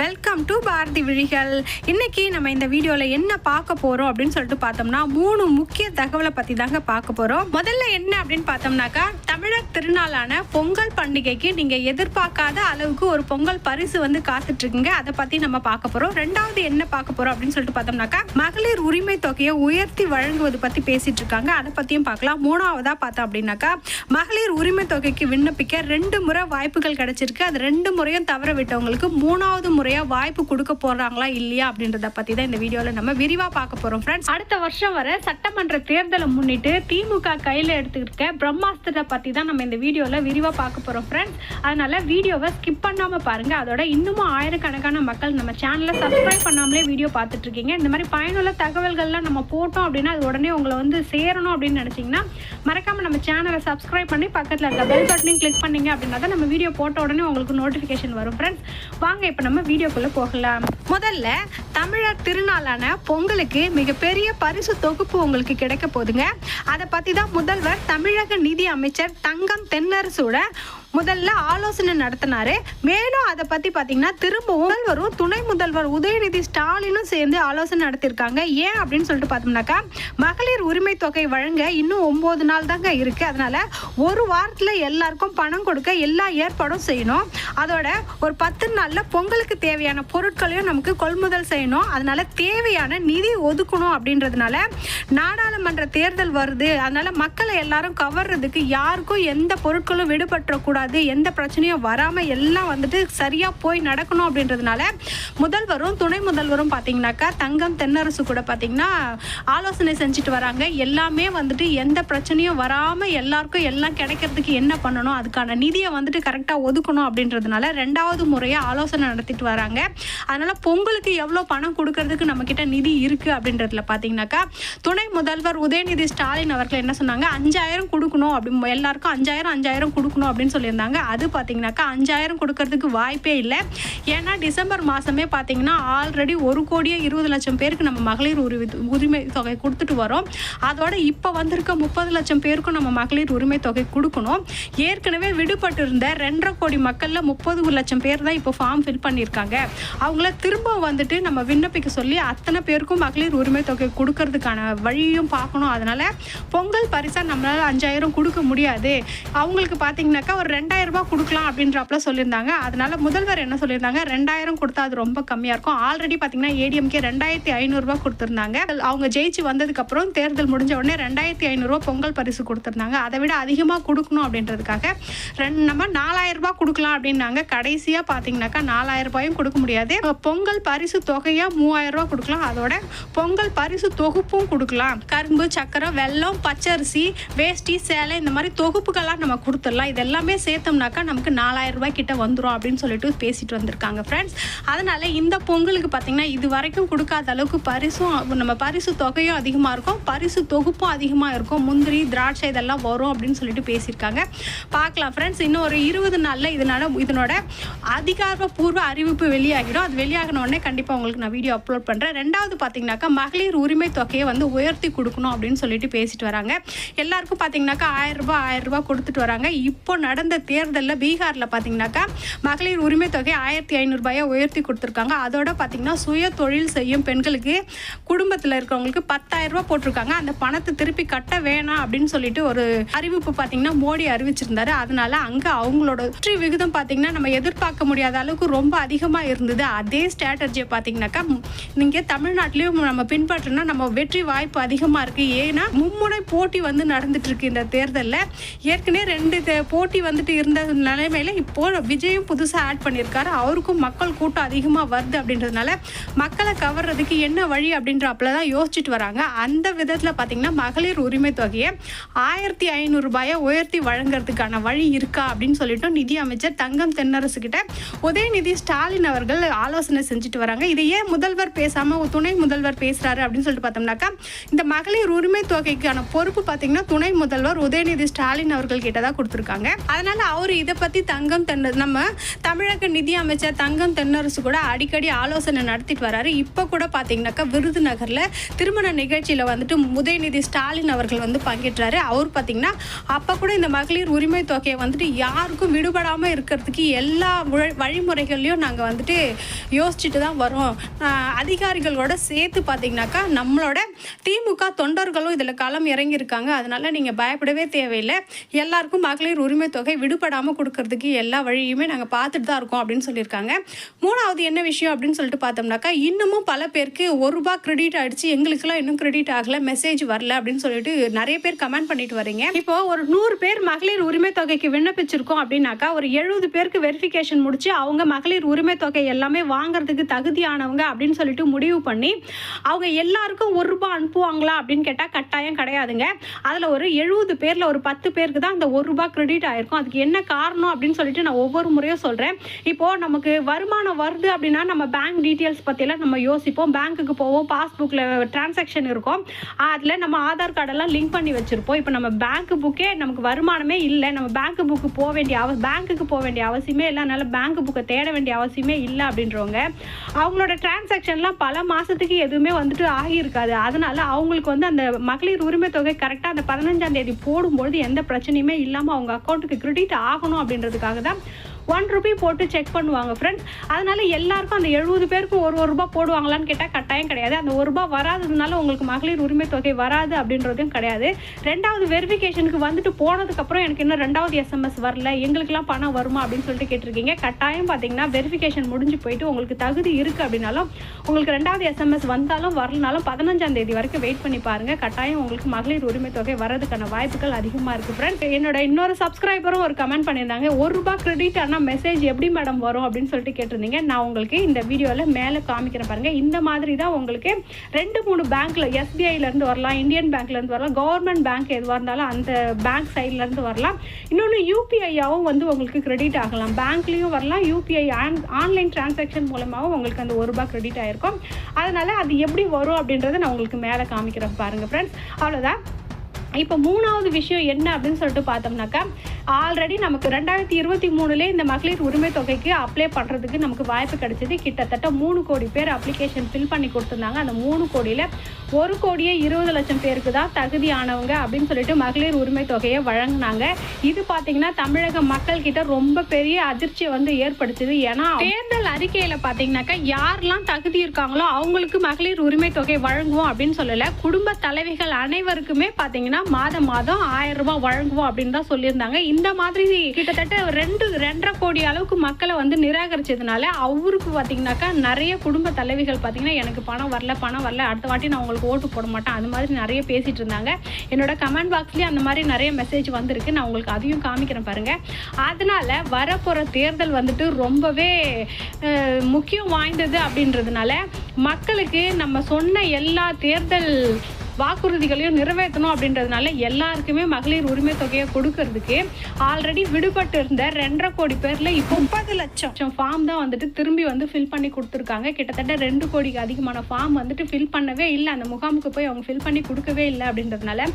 Welcome to Bharathi விழிகள் இன்னைக்கு நம்ம இந்த வீடியோவில் என்ன பார்க்க போகிறோம் அப்படின்னு சொல்லிட்டு பார்த்தோம்னா மூணு முக்கிய தகவலை பற்றி தாங்க பார்க்க போகிறோம் முதல்ல என்ன அப்படின்னு பார்த்தோம்னாக்கா தமிழர் திருநாளான பொங்கல் பண்டிகைக்கு நீங்கள் எதிர்பார்க்காத அளவுக்கு ஒரு பொங்கல் பரிசு வந்து காத்துட்ருக்குங்க. அதை பற்றி நம்ம பார்க்க போகிறோம் ரெண்டாவது என்ன பார்க்க போகிறோம் அப்படின்னு சொல்லிட்டு பார்த்தோம்னாக்கா மகளிர் உரிமை தொகையை உயர்த்தி வழங்குவது பற்றி பேசிட்டு இருக்காங்க அதை பற்றியும் பார்க்கலாம். மூணாவதாக பார்த்தோம் அப்படின்னாக்கா மகளிர் உரிமை தொகைக்கு விண்ணப்பிக்க ரெண்டு முறை வாய்ப்புகள் கிடைச்சிருக்கு. அது ரெண்டு முறையும் தவற விட்டவங்களுக்கு மூணாவது முறை முறையா வாய்ப்பு கொடுக்க போறாங்களா இல்லையா அப்படின்றத பத்தி தான் இந்த வீடியோல நம்ம விரிவா பார்க்க போறோம். ஃப்ரெண்ட்ஸ் அடுத்த வருஷம் வர சட்டமன்ற தேர்தலை முன்னிட்டு திமுக கையில எடுத்துக்கிட்ட பிரம்மாஸ்திரத்தை பத்தி தான் நம்ம இந்த வீடியோல விரிவா பார்க்க போறோம். ஃப்ரெண்ட்ஸ் அதனால வீடியோவை ஸ்கிப் பண்ணாம பாருங்க. அதோட இன்னமும் ஆயிரக்கணக்கான மக்கள் நம்ம சேனலை சப்ஸ்கிரைப் பண்ணாமலே வீடியோ பார்த்துட்டு இருக்கீங்க. இந்த மாதிரி பயனுள்ள தகவல்கள்லாம் நம்ம போட்டோம் அப்படின்னா அது உடனே உங்களை வந்து சேரணும் அப்படின்னு நினைச்சீங்கன்னா மறக்காம நம்ம சேனலை சப்ஸ்கிரைப் பண்ணி பக்கத்தில் இருக்க பெல் பட்டனையும் கிளிக் பண்ணீங்க அப்படின்னா தான் நம்ம வீடியோ போட்ட உடனே உங்களுக்கு நோட்டிஃபிகேஷன் வரும். ஃப்ரெண்ட்ஸ் வாங்க இப்போ நம்ம வீடியோக்குள்ள போகலாம். முதல்ல தமிழர் திருநாளான பொங்கலுக்கு மிகப்பெரிய பரிசு தொகுப்பு உங்களுக்கு கிடைக்க போகுதுங்க. அதை பற்றி தான் முதல்வர் தமிழக நிதி அமைச்சர் தங்கம் தென்னரசோட முதல்ல ஆலோசனை நடத்தினாரு. மேலும் அதை பத்தி பாத்தீங்கன்னா திரும்பவும் முதல்வரும் துணை முதல்வர் உதயநிதி ஸ்டாலினும் சேர்ந்து ஆலோசனை நடத்தியிருக்காங்க. ஏன் அப்படின்னு சொல்லிட்டு பார்த்தோம்னாக்கா மகளிர் உரிமை தொகை வழங்க இன்னும் ஒன்பது நாள் தாங்க இருக்கு. அதனால ஒரு வாரத்துல எல்லாருக்கும் பணம் கொடுக்க எல்லா ஏற்பாடும் செய்யணும். அதோட ஒரு பத்து நாள்ல பொங்கலுக்கு தேவையான பொருட்களையும் நமக்கு கொள்முதல் செய்யணும். அதனால தேவையான நிதி ஒதுக்கணும் அப்படின்றதுனால நாடாளுமன்ற தேர்தல் வருது. அதனால மக்களை எல்லாரும் கவர்றதுக்கு யாருக்கும் எந்த பொருட்களும் விடுபட்டுறக்கூடாது. எந்த பிரச்சனையும் வராமல் எல்லாம் வந்துட்டு சரியாக போய் நடக்கணும் அப்படின்றதுனால முதல்வரும் துணை முதல்வரும் பார்த்தீங்கன்னாக்கா தங்கம் தென்னரசு கூட பார்த்தீங்கன்னா ஆலோசனை செஞ்சுட்டு வராங்க. எல்லாமே வந்துட்டு எந்த பிரச்சனையும் வராமல் எல்லாருக்கும் எல்லாம் கிடைக்கிறதுக்கு என்ன பண்ணணும் அதுக்கான நிதியை வந்துட்டு கரெக்டாக ஒதுக்கணும் அப்படின்றதுனால ரெண்டாவது முறையாக ஆலோசனை நடத்திட்டு வராங்க. அதனால் பொங்கலுக்கு எவ்வளோ பணம் கொடுக்கறதுக்கு நம்மக்கிட்ட நிதி இருக்குது அப்படின்றதுல பார்த்தீங்கன்னாக்கா துணை முதல்வர் உதயநிதி ஸ்டாலின் அவர்கள் என்ன சொன்னாங்க அஞ்சாயிரம் கொடுக்கணும் அப்படி எல்லாருக்கும் அஞ்சாயிரம் அஞ்சாயிரம் கொடுக்கணும் அப்படின்னு சொல்லியிருந்தாங்க அது பார்த்தீங்கன்னாக்கா அஞ்சாயிரம் கொடுக்கறதுக்கு வாய்ப்பே இல்லை. ஏன்னா டிசம்பர் மாதமே பார்த்தீங்கன்னா ஆல்ரெடி ஒரு கோடியே இருபது லட்சம் பேருக்கு நம்ம மகளிர் உரிமை உரிமை தொகை கொடுத்துட்டு வரோம். அதோட இப்போ வந்திருக்க முப்பது லட்சம் பேருக்கும் நம்ம மகளிர் உரிமை தொகை கொடுக்கணும். ஏற்கனவே விடுபட்டு இருந்த ரெண்டரை கோடி மக்களில் முப்பது லட்சம் பேர் தான் இப்போ ஃபார்ம் ஃபில் பண்ணியிருக்காங்க அவங்கள திரும்ப வந்துட்டு நம்ம விண்ணப்பிக்க சொல்லி அத்தனை பேருக்கும் மகளிர் உரிமை தொகை கொடுக்கறதுக்கான வழியும் பார்க்கணும். அதனால் பொங்கல் பரிசா நம்மளால் அஞ்சாயிரம் கொடுக்க முடியாது. அவங்களுக்கு பார்த்தீங்கன்னாக்கா ஒரு ரெண்டாயிரம் ரூபாய் கொடுக்கலாம் அப்படின்றப்பல சொல்லியிருந்தாங்க. அதனால முதல்வர் என்ன சொல்லியிருந்தாங்க? ரெண்டாயிரம் கொடுத்தா அது ரொம்ப கம்மியாக இருக்கும். ஆல்ரெடி பார்த்தீங்கன்னா ஏடிஎம்கே ரெண்டாயிரத்தி ஐநூறுரூவா கொடுத்துருந்தாங்க. அவங்க ஜெயிச்சு வந்ததுக்கப்புறம் தேர்தல் முடிஞ்ச உடனே ரெண்டாயிரத்தி ஐநூறுரூவா பொங்கல் பரிசு கொடுத்துருந்தாங்க. அதை விட அதிகமாக கொடுக்கணும் அப்படின்றதுக்காக ரெண்டு நம்ம நாலாயிரம் ரூபாய் கொடுக்கலாம் அப்படின்னாங்க. கடைசியாக பார்த்தீங்கன்னாக்கா நாலாயிரம் ரூபாயும் கொடுக்க முடியாது. பொங்கல் பரிசு தொகையாக மூவாயிரம் ரூபாய் கொடுக்கலாம். அதோட பொங்கல் பரிசு தொகுப்பும் கொடுக்கலாம். கரும்பு சக்கரை வெல்லம் பச்சரிசி வேஷ்டி சேலை இந்த மாதிரி தொகுப்புகள்லாம் நம்ம கொடுத்துடலாம். இது எல்லாமே சேர்த்தோம்னாக்கா நமக்கு நாலாயிரம் ரூபாய் கிட்ட வந்துடும் அப்படின்னு சொல்லிட்டு பேசிட்டு வந்திருக்காங்க ஃப்ரெண்ட்ஸ் அதனால இந்த பொங்கலுக்கு பார்த்தீங்கன்னா இது வரைக்கும் கொடுக்காத அளவுக்கு பரிசும் நம்ம பரிசு தொகையும் அதிகமாக இருக்கும். பரிசு தொகுப்பும் அதிகமாக இருக்கும். முந்திரி திராட்சை இதெல்லாம் வரும் அப்படின்னு சொல்லிட்டு பேசியிருக்காங்க. பார்க்கலாம் ஃப்ரெண்ட்ஸ் இன்னும் ஒரு இருபது நாளில் இதனால இதனோட அதிகாரப்பூர்வ அறிவிப்பு வெளியாகிடும். அது வெளியாகின உடனே கண்டிப்பாக உங்களுக்கு நான் வீடியோ அப்லோட் பண்ணுறேன் ரெண்டாவது பார்த்தீங்கன்னாக்கா மகளிர் உரிமை தொகையை வந்து உயர்த்தி கொடுக்கணும் அப்படின்னு சொல்லிட்டு பேசிட்டு வராங்க. எல்லாருக்கும் பார்த்தீங்கன்னாக்கா ஆயிரம் ரூபாய் ஆயிரம் ரூபாய் கொடுத்துட்டு வராங்க. இப்போ நடந்த தேர்தலில் பீகாரில் பார்த்தீங்கன்னாக்கா மகளிர் உரிமை தொகை ஆயிரத்தி ஐநூறுபாயை உயர்த்தி கொடுத்துருக்காங்க. அதோட பார்த்தீங்கன்னா சுய தொழில் செய்யும் பெண்களுக்கு குடும்பத்தில் இருக்கிறவங்களுக்கு பத்தாயிரம் ரூபாய் போட்டிருக்காங்க. அந்த பணத்தை திருப்பி கட்ட வேணாம் அப்படின்னு சொல்லிட்டு ஒரு அறிவிப்பு பார்த்தீங்கன்னா மோடி அறிவிச்சிருந்தாரு. அதனால அங்கே அவங்களோட வெற்றி விகிதம் பார்த்தீங்கன்னா நம்ம எதிர்பார்க்க முடியாத அளவுக்கு ரொம்ப அதிகமாக இருந்தது. அதே ஸ்ட்ராட்டஜியை பார்த்தீங்கன்னாக்கா இங்கே தமிழ்நாட்டிலையும் நம்ம பின்பற்றினா நம்ம வெற்றி வாய்ப்பு அதிகமாக இருக்குது ஏன்னா மும்முனை போட்டி வந்து நடந்துட்டு இருக்கு இந்த தேர்தலில். ஏற்கனவே ரெண்டு தே- போட்டி வந்துட்டு இருந்த நிலைமையில இப்போ விஜயும் புதுசாக ஆட் பண்ணியிருக்காரு. அவருக்கும் மக்கள் கூட்டம் அதிகமாக வருது அப்படின்றதுனால மக்களை கவர்றதுக்கு என்ன வழி அப்படின்றப்பல தான் யோசிச்சுட்டு வராங்க. அந்த விதத்தில் பார்த்தீங்கன்னா மகளிர் உரிமை தொகையை ஆயிரத்தி ஐநூறு ரூபாயை உயர்த்தி வழங்குறதுக்கான வழி இருக்கா அப்படின்னு சொல்லிட்டு நிதி அமைச்சர் தங்கம் தென்னரசு கிட்ட உதயநிதி ஸ்டாலின் அவர்கள் ஆலோசனை செஞ்சுட்டு வராங்க. இதை ஏன் முதல்வர் பேசாம துணை முதல்வர் பேசுறாரு அப்படின்னு சொல்லிட்டு பார்த்தோம்னாக்கா இந்த மகளிர் உரிமை தொகைக்கான பொறுப்பு பார்த்தீங்கன்னா துணை முதல்வர் உதயநிதி ஸ்டாலின் அவர்கள் கிட்ட தான் கொடுத்துருக்காங்க. அதனால அதனால அவர் இதை பற்றி தங்கம் தென்ன நம்ம தமிழக நிதி அமைச்சர் தங்கம் தென்னரசு கூட அடிக்கடி ஆலோசனை நடத்திட்டு வராரு. இப்போ கூட பார்த்தீங்கன்னாக்கா விருதுநகரில் திருமண நிகழ்ச்சியில் வந்துட்டு உதயநிதி ஸ்டாலின் அவர்கள் வந்து பங்கேற்றாரு. அவர் பார்த்தீங்கன்னா அப்போ கூட இந்த மகளிர் உரிமை தொகையை வந்துட்டு யாருக்கும் விடுபடாமல் இருக்கிறதுக்கு எல்லா வழி- வழிமுறைகள்லையும் நாங்கள் வந்துட்டு யோசிச்சுட்டு தான் வரோம். அதிகாரிகளோட சேர்த்து பார்த்தீங்கன்னாக்கா நம்மளோட திமுக தொண்டர்களும் இதில் களம் இறங்கியிருக்காங்க. அதனால நீங்கள் பயப்படவே தேவையில்லை. எல்லாருக்கும் மகளிர் உரிமை தொகை விடுபடாமல் கொடுக்கறதுக்கு எல்லா வழியுமே நாங்கள் பார்த்துட்டு தான் இருக்கோம் அப்படின்னு சொல்லியிருக்காங்க. மூணாவது என்ன விஷயம் அப்படின்னு சொல்லிட்டு பார்த்தோம்னாக்கா இன்னமும் பல பேருக்கு ஒரு ரூபா கிரெடிட் ஆகிடுச்சு எங்களுக்கெல்லாம் இன்னும் கிரெடிட் ஆகலை மெசேஜ் வரல அப்படின்னு சொல்லிட்டு நிறைய பேர் கமெண்ட் பண்ணிட்டு வரீங்க இப்போ ஒரு நூறு பேர் மகளிர் உரிமை தொகைக்கு விண்ணப்பிச்சிருக்கோம் அப்படின்னாக்கா ஒரு எழுபது பேருக்கு வெரிஃபிகேஷன் முடிச்சு அவங்க மகளிர் உரிமை தொகை எல்லாமே வாங்குறதுக்கு தகுதியானவங்க அப்படின்னு சொல்லிட்டு முடிவு பண்ணி அவங்க எல்லாருக்கும் ஒரு ரூபா அனுப்புவாங்களா அப்படின்னு கேட்டால் கட்டாயம் கிடையாதுங்க. அதில் ஒரு எழுபது பேரில் ஒரு பத்து பேருக்கு தான் அந்த ஒரு ரூபா கிரெடிட் ஆயிருக்கும். அதுக்கு என்ன காரணம் அப்படின்னு சொல்லிட்டு நான் ஒவ்வொரு முறையும் சொல்கிறேன் இப்போது நமக்கு வருமானம் வருது அப்படின்னா நம்ம பேங்க் டீட்டெயில்ஸ் பற்றிலாம் நம்ம யோசிப்போம். பேங்க்குக்கு போவோம் பாஸ்புக்கில் டிரான்சாக்ஷன் இருக்கும். அதில் நம்ம ஆதார் கார்டெல்லாம் லிங்க் பண்ணி வச்சுருப்போம். இப்போ நம்ம பேங்க் புக்கே நமக்கு வருமானமே இல்லை. நம்ம பேங்க் புக்கு போக வேண்டிய அவ பேங்க்குக்கு போக வேண்டிய அவசியமே இல்லை. அதனால் பேங்க் புக்கை தேட வேண்டிய அவசியமே இல்லை அப்படின்றவங்க அவங்களோட டிரான்சாக்ஷன்லாம் பல மாதத்துக்கு எதுவுமே வந்துட்டு ஆகியிருக்காது. அதனால் அவங்களுக்கு வந்து அந்த மகளிர் உரிமை தொகை கரெக்டாக அந்த பதினஞ்சாம் தேதி போடும்பொழுது எந்த பிரச்சனையுமே இல்லாமல் அவங்க அக்கௌண்ட்டுக்கு கிரெடிட் ஆகணும் அப்படின்றதுக்காக தான் ஒன் ருபி போட்டு செக் பண்ணுவாங்க ஃப்ரெண்ட்ஸ் அதனால எல்லாருக்கும் அந்த எழுபது பேருக்கும் ஒரு ஒரு ரூபாய் போடுவாங்களான்னு கேட்டால் கட்டாயம் கிடையாது. அந்த ஒரு ரூபாய் வராததுனால உங்களுக்கு மகளிர் உரிமை தொகை வராது அப்படின்றதும் கிடையாது. ரெண்டாவது வெரிஃபிகேஷனுக்கு வந்துட்டு போனதுக்கப்புறம் எனக்கு இன்னும் ரெண்டாவது எஸ்எம்எஸ் வரல. எங்களுக்குலாம் பணம் வருமா அப்படின்னு சொல்லிட்டு கேட்டிருக்கீங்க. கட்டாயம் பார்த்தீங்கன்னா வெரிஃபிகேஷன் முடிஞ்சு போயிட்டு உங்களுக்கு தகுதி இருக்குது அப்படின்னாலும் உங்களுக்கு ரெண்டாவது எஸ்எம்எஸ் வந்தாலும் வரலனாலும் பதினஞ்சாம் தேதி வரைக்கும் வெயிட் பண்ணி பாருங்கள் கட்டாயம் உங்களுக்கு மகளிர் உரிமை தொகை வர்றதுக்கான வாய்ப்புகள் அதிகமாக இருக்குது ஃப்ரெண்ட் என்னோட இன்னொரு சப்ஸ்கிரைபரும் ஒரு கமெண்ட் பண்ணியிருந்தாங்க. ஒரு ரூபாய் கிரெடிட் ஆனால் மெசேஜ் எப்படி மேடம் வரும் அப்படின்னு சொல்லிட்டு கேட்டிருந்தீங்க. நான் உங்களுக்கு இந்த வீடியோவில் மேலே காமிக்கிறேன் பாருங்கள் இந்த மாதிரி தான் உங்களுக்கு ரெண்டு மூணு பேங்க்கில் எஸ்பிஐலேருந்து வரலாம் இந்தியன் பேங்க்லேருந்து வரலாம் கவர்மெண்ட் பேங்க் எதுவாக இருந்தாலும் அந்த பேங்க் சைட்லேருந்து வரலாம். இன்னொன்று யூபிஐயாகவும் வந்து உங்களுக்கு கிரெடிட் ஆகலாம். பேங்க்லேயும் வரலாம் யூபிஐ ஆன்லைன் டிரான்சாக்ஷன் மூலமாகவும் உங்களுக்கு அந்த ஒரு ரூபாய் கிரெடிட் ஆகிருக்கும் அதனால் அது எப்படி வரும் அப்படின்றத நான் உங்களுக்கு மேலே காமிக்கிறேன் பாருங்கள் ஃப்ரெண்ட்ஸ் அவ்வளோதான் இப்போ மூணாவது விஷயம் என்ன அப்படின்னு சொல்லிட்டு பார்த்தோம்னாக்கா ஆல்ரெடி நமக்கு ரெண்டாயிரத்தி இருபத்தி மூணுலேயே இந்த மகளிர் உரிமை தொகைக்கு அப்ளை பண்ணுறதுக்கு நமக்கு வாய்ப்பு கிடைச்சது. கிட்டத்தட்ட மூணு கோடி பேர் அப்ளிகேஷன் ஃபில் பண்ணி கொடுத்துருந்தாங்க. அந்த மூணு கோடியில் ஒரு கோடியே இருபது லட்சம் பேருக்கு தான் தகுதியானவங்க அப்படின்னு சொல்லிட்டு மகளிர் உரிமை தொகையை வழங்கினாங்க. இது பார்த்தீங்கன்னா தமிழக மக்கள் கிட்ட ரொம்ப பெரிய அதிர்ச்சியை வந்து ஏற்படுத்துது. ஏன்னா தேர்தல் அறிக்கையில் பார்த்தீங்கன்னாக்கா யாரெல்லாம் தகுதி இருக்காங்களோ அவங்களுக்கு மகளிர் உரிமை தொகை வழங்குவோம் அப்படின்னு சொல்லலை. குடும்ப தலைவிகள் அனைவருக்குமே பார்த்தீங்கன்னா மாதம் மாதம் ஆயிரம் ரூபாய் வழங்குவோம் அப்படின்னு தான் சொல்லியிருந்தாங்க. இந்த மாதிரி கிட்டத்தட்ட ரெண்டு ரெண்டரை கோடி அளவுக்கு மக்களை வந்து நிராகரிச்சதுனால அவருக்கு பார்த்தீங்கன்னாக்கா நிறைய குடும்ப தலைவிகள் பார்த்தீங்கன்னா எனக்கு பணம் வரல பணம் வரல அடுத்த வாட்டி நான் உங்களுக்கு ஓட்டு போட மாட்டேன். அது மாதிரி நிறைய பேசிட்டு இருந்தாங்க. என்னோட கமெண்ட் பாக்ஸ்லேயே அந்த மாதிரி நிறைய மெசேஜ் வந்திருக்கு. நான் உங்களுக்கு அதையும் காமிக்கிறேன் பாருங்க. அதனால வரப்போகிற தேர்தல் வந்துட்டு ரொம்பவே முக்கியம் வாய்ந்தது அப்படின்றதுனால மக்களுக்கு நம்ம சொன்ன எல்லா தேர்தல் வாக்குறுதிகளையும் நிறைவேற்றணும் அப்படின்றதுனால எல்லாருக்குமே மகளிர் உரிமை தொகையை கொடுக்கறதுக்கு ஆல்ரெடி விடுபட்டு இருந்த ரெண்டரை கோடி பேர்ல இப்போ முப்பது லட்சம். ஃபார்ம் தான் வந்துட்டு திரும்பி வந்து ஃபில் பண்ணி கொடுத்துருக்காங்க. கிட்டத்தட்ட ரெண்டு கோடிக்கு அதிகமான ஃபார்ம் வந்துட்டு ஃபில் பண்ணவே இல்லை. அந்த முகாமுக்கு போய் அவங்க ஃபில் பண்ணி கொடுக்கவே இல்லை அப்படின்றதுனால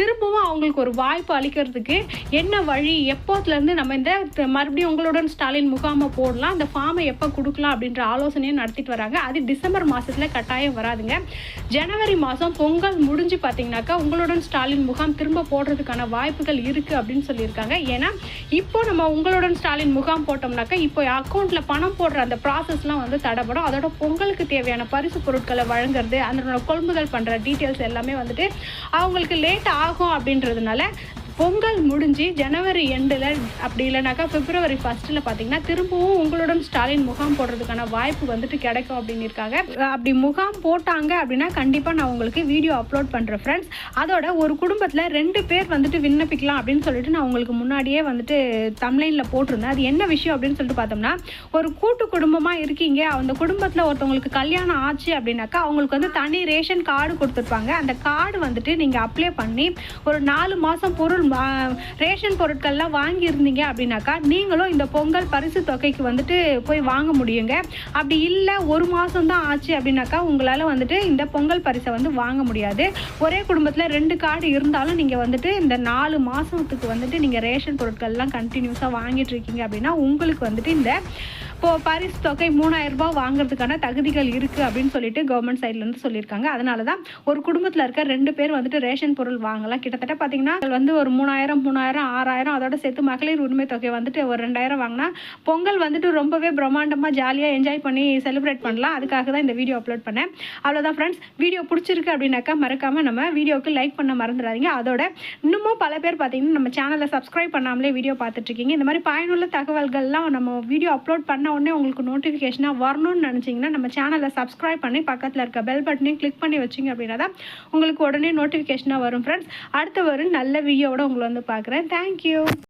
திரும்பவும் அவங்களுக்கு ஒரு வாய்ப்பு அளிக்கிறதுக்கு என்ன வழி எப்போத்துலேருந்து நம்ம இந்த மறுபடியும் உங்களுடன் ஸ்டாலின் முகாமை போடலாம் அந்த ஃபார்மை எப்போ கொடுக்கலாம் அப்படின்ற ஆலோசனையும் நடத்திட்டு வராங்க. அது டிசம்பர் மாதத்தில் கட்டாயம் வராதுங்க. ஜனவரி மாதம் பொங்கல் முடிஞ்சு பார்த்தீங்கன்னாக்கா உங்களுடன் ஸ்டாலின் முகாம் திரும்ப போடுறதுக்கான வாய்ப்புகள் இருக்குது அப்படின்னு சொல்லியிருக்காங்க. ஏன்னா இப்போ நம்ம உங்களுடன் ஸ்டாலின் முகாம் போட்டோம்னாக்கா இப்போ அக்கௌண்ட்டில் பணம் போடுற அந்த ப்ராசஸ்லாம் வந்து தடைப்படும் அதோட பொங்கலுக்கு தேவையான பரிசு பொருட்களை வழங்குறது அதனோட கொள்முதல் பண்ணுற டீட்டெயில்ஸ் எல்லாமே வந்துட்டு அவங்களுக்கு லேட் ஆகும் அப்படின்றதுனால பொங்கல் முடிஞ்சு ஜனவரி எண்டில் அப்படி இல்லைனாக்கா பிப்ரவரி ஃபர்ஸ்ட்டில் பார்த்தீங்கன்னா திரும்பவும் உங்களுடன் ஸ்டாலின் முகாம் போடுறதுக்கான வாய்ப்பு வந்துட்டு கிடைக்கும் அப்படின்னு இருக்காங்க அப்படி முகாம் போட்டாங்க அப்படின்னா கண்டிப்பாக நான் உங்களுக்கு வீடியோ அப்லோட் பண்ணுறேன் ஃப்ரெண்ட்ஸ் அதோட ஒரு குடும்பத்தில் ரெண்டு பேர் வந்துட்டு விண்ணப்பிக்கலாம் அப்படின்னு சொல்லிட்டு நான் உங்களுக்கு முன்னாடியே வந்துட்டு தம்லைனில் போட்டிருந்தேன். அது என்ன விஷயம் அப்படின்னு சொல்லிட்டு பார்த்தோம்னா ஒரு கூட்டு குடும்பமாக இருக்கீங்க. அந்த குடும்பத்தில் ஒருத்தவங்களுக்கு கல்யாணம் ஆச்சு அப்படின்னாக்கா அவங்களுக்கு வந்து தனி ரேஷன் கார்டு கொடுத்துருப்பாங்க. அந்த கார்டு வந்துட்டு நீங்கள் அப்ளை பண்ணி ஒரு நாலு மாதம் பொருள் வா- ரேஷன் பொருட்கள்லாம் வாங்கியிருந்தீங்க அப்படின்னாக்கா நீங்களும் இந்த பொங்கல் பரிசு தொகைக்கு வந்துட்டு போய் வாங்க முடியுங்க. அப்படி இல்லை ஒரு மாதம் தான் ஆச்சு அப்படின்னாக்கா உங்களால் வந்துட்டு இந்த பொங்கல் பரிசை வந்து வாங்க முடியாது. ஒரே குடும்பத்தில் ரெண்டு கார்டு இருந்தாலும் நீங்கள் வந்துட்டு இந்த நாலு மாதத்துக்கு வந்துட்டு நீங்கள் ரேஷன் பொருட்கள்லாம் கண்டினியூஸாக வாங்கிட்டு இருக்கீங்க அப்படின்னா உங்களுக்கு வந்துட்டு இந்த இப்போ பரிசு தொகை மூணாயிரம் ரூபாய் வாங்குறதுக்கான தகுதிகள் இருக்குது அப்படின்னு சொல்லிட்டு கவர்மெண்ட் சைட்லேருந்து சொல்லியிருக்காங்க. அதனால தான் ஒரு குடும்பத்தில் இருக்க ரெண்டு பேர் வந்துட்டு ரேஷன் பொருள் வாங்கலாம். கிட்டத்தட்ட பார்த்தீங்கன்னா வந்து ஒரு மூணாயிரம் மூணாயிரம் ஆறாயிரம் அதோட சேர்த்து மகளிர் உரிமை தொகை வந்துட்டு ஒரு ரெண்டாயிரம் வாங்கினா பொங்கல் வந்துட்டு ரொம்பவே பிரம்மாண்டமாக ஜாலியாக என்ஜாய் பண்ணி செலிப்ரேட் பண்ணலாம். அதுக்காக தான் இந்த வீடியோ அப்லோட் பண்ணேன். அவ்வளோதான் ஃப்ரெண்ட்ஸ் வீடியோ பிடிச்சிருக்கு அப்படின்னாக்கா மறக்காமல் நம்ம வீடியோக்கு லைக் பண்ண மறந்துடாதீங்க. அதோட இன்னமும் பல பேர் பார்த்தீங்கன்னா நம்ம சேனலை சப்ஸ்கிரைப் பண்ணாமலே வீடியோ பார்த்துட்டு இருக்கீங்க. இந்த மாதிரி பயனுள்ள தகவல்கள்லாம் நம்ம வீடியோ அப்லோட் பண்ண உடனே உங்களுக்கு நோட்டிஃபிகேஷனாக வரணும்னு நினச்சிங்கன்னா நம்ம சேனலை சப்ஸ்கிரைப் பண்ணி பக்கத்தில் இருக்க பெல் பட்டனையும் கிளிக் பண்ணி வச்சிங்க அப்படின்னா தான் உங்களுக்கு உடனே நோட்டிஃபிகேஷனாக வரும் ஃப்ரெண்ட்ஸ் அடுத்த வரும் நல்ல வீடியோவோட உங்களை வந்து பார்க்குறேன். தேங்க்யூ